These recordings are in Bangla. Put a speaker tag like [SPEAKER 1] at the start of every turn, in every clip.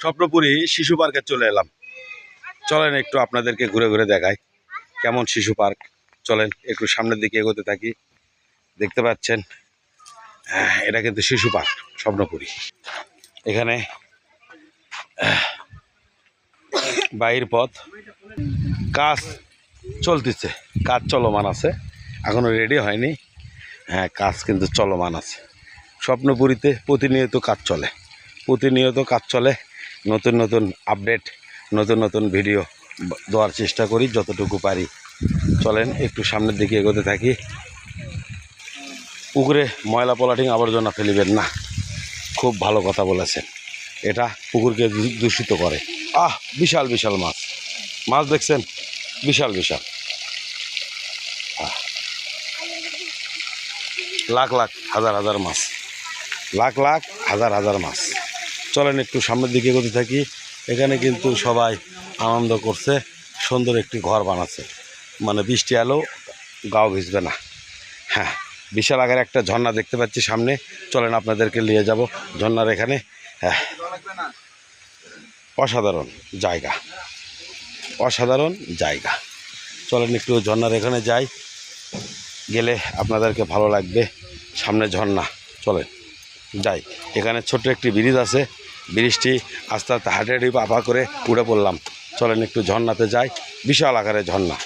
[SPEAKER 1] স্বপ্নপুরী শিশু পার্কে চলে এলাম। চলেন একটু আপনাদেরকে ঘুরে ঘুরে দেখাই। কেমন শিশু পার্ক? চলেন একটু সামনের দিকে এগোতে থাকি। দেখতে পাচ্ছেন এটা কিন্তু শিশু পার্ক, স্বপ্নপুরী। এখানে বাইর পথ। কাজ চলতেছে, কাজ চলমান আছে। এখনও রেডি হয়নি। হ্যাঁ কাজ কিন্তু চলমান আছে। স্বপ্নপুরীতে প্রতিনিয়ত কাজ চলে। প্রতিনিয়ত কাজ চলে। নতুন নতুন আপডেট, নতুন নতুন ভিডিও দেওয়ার চেষ্টা করি যতটুকু পারি। চলেন, একটু সামনের দিকে এগোতে থাকি। পুকুরে ময়লা পলাটিং আবর্জনা ফেলিবেন না। খুব ভালো কথা বলেছেন। এটা পুকুরকে দূষিত করে। আহ, বিশাল বিশাল মাছ। মাছ দেখছেন? বিশাল বিশাল। লাখ লাখ, হাজার হাজার মাছ। লাখ লাখ, হাজার হাজার মাছ। চলেন একটু সামনের দিকে এগোতে থাকি। এখানে কিন্তু সবাই আনন্দ করছে, সুন্দর একটি ঘর বানাচ্ছে। মানে বৃষ্টি এলেও গাও ভিজবে না। হ্যাঁ বিশাল আকার একটা ঝর্ণা দেখতে পাচ্ছি সামনে। চলেন আপনাদেরকে নিয়ে যাব ঝর্ণার এখানে। হ্যাঁ অসাধারণ জায়গা। অসাধারণ জায়গা। চলেন একটু ঝর্ণার এখানে যাই। গেলে আপনাদেরকে ভালো লাগবে। সামনে ঝর্ণা, চলেন। যাই, এখানে ছোট্ট একটি ব্রিজ আছে। ব্রিজটি আস্তে আস্তে হাঁটে হাঁটি পাপা করে উড়ে পড়লাম। চলেন একটু ঝর্ণাতে যাই। বিশাল আকারের ঝর্ণা।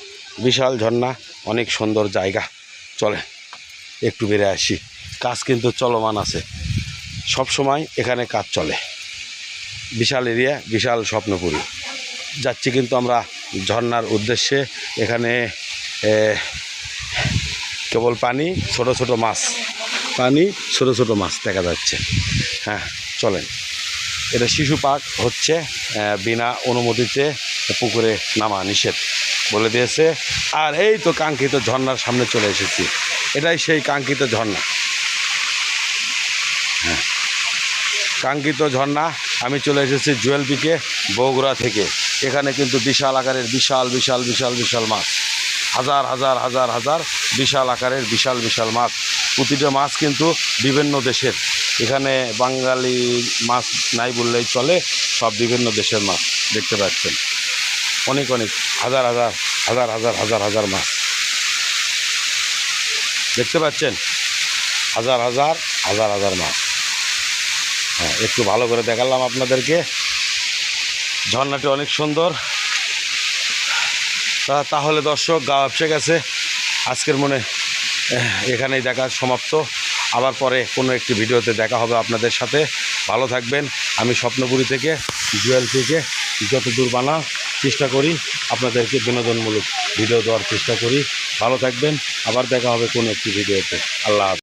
[SPEAKER 1] বিশাল ঝর্ণা, অনেক সুন্দর জায়গা। চলেন, একটু বেড়ে আসি। কাজ কিন্তু চলমান আছে। সব সময় এখানে কাজ চলে। বিশাল এরিয়া, বিশাল স্বপ্নপুরী। যাচ্ছি কিন্তু আমরা ঝর্ণার উদ্দেশ্যে। এখানে কেবল পানি, ছোট ছোট মাছ। পানি ছোট ছোট মাছ দেখা যাচ্ছে। হ্যাঁ চলেন। এটা শিশু পার্ক হচ্ছে বিনা অনুমতিতে পুকুরে নামা নিষেধ বলে দিয়েছে। আর এই তো কাঙ্ক্ষিত ঝর্নার সামনে চলে এসেছি। এটাই সেই কাঙ্ক্ষিত ঝর্ণা। হ্যাঁ কাঙ্ক্ষিত ঝর্ণা। আমি চলে এসেছি জুয়েল পিকে বগুড়া থেকে। এখানে কিন্তু বিশাল আকারের বিশাল বিশাল বিশাল বিশাল মাছ। হাজার হাজার হাজার হাজার বিশাল আকারের, বিশাল বিশাল মাছ। প্রতিটা মাছ কিন্তু বিভিন্ন দেশের। এখানে বাঙালি মাছ নাই বললেই চলে, সব বিভিন্ন দেশের মাছ দেখতে পাচ্ছেন। অনেক অনেক, হাজার হাজার হাজার হাজার হাজার হাজার মাছ। দেখতে পাচ্ছেন? হাজার হাজার হাজার হাজার মাছ। হ্যাঁ একটু ভালো করে দেখালাম আপনাদেরকে। ঝর্ণাটি অনেক সুন্দর। তাহলে দর্শক আপসে গেছে। আজকের মনে এখানেই দেখা সমাপ্ত। আবার পরে কোনো একটি ভিডিওতে দেখা হবে আপনাদের সাথে। ভালো থাকবেন। আমি স্বপ্নপুরী থেকে, জুয়েল থেকে যত দূর বানা চেষ্টা করি, আপনাদেরকে বিনোদনমূলক ভিডিও দেওয়ার চেষ্টা করি। ভালো থাকবেন। আবার দেখা হবে কোনো একটি ভিডিওতে। আল্লাহ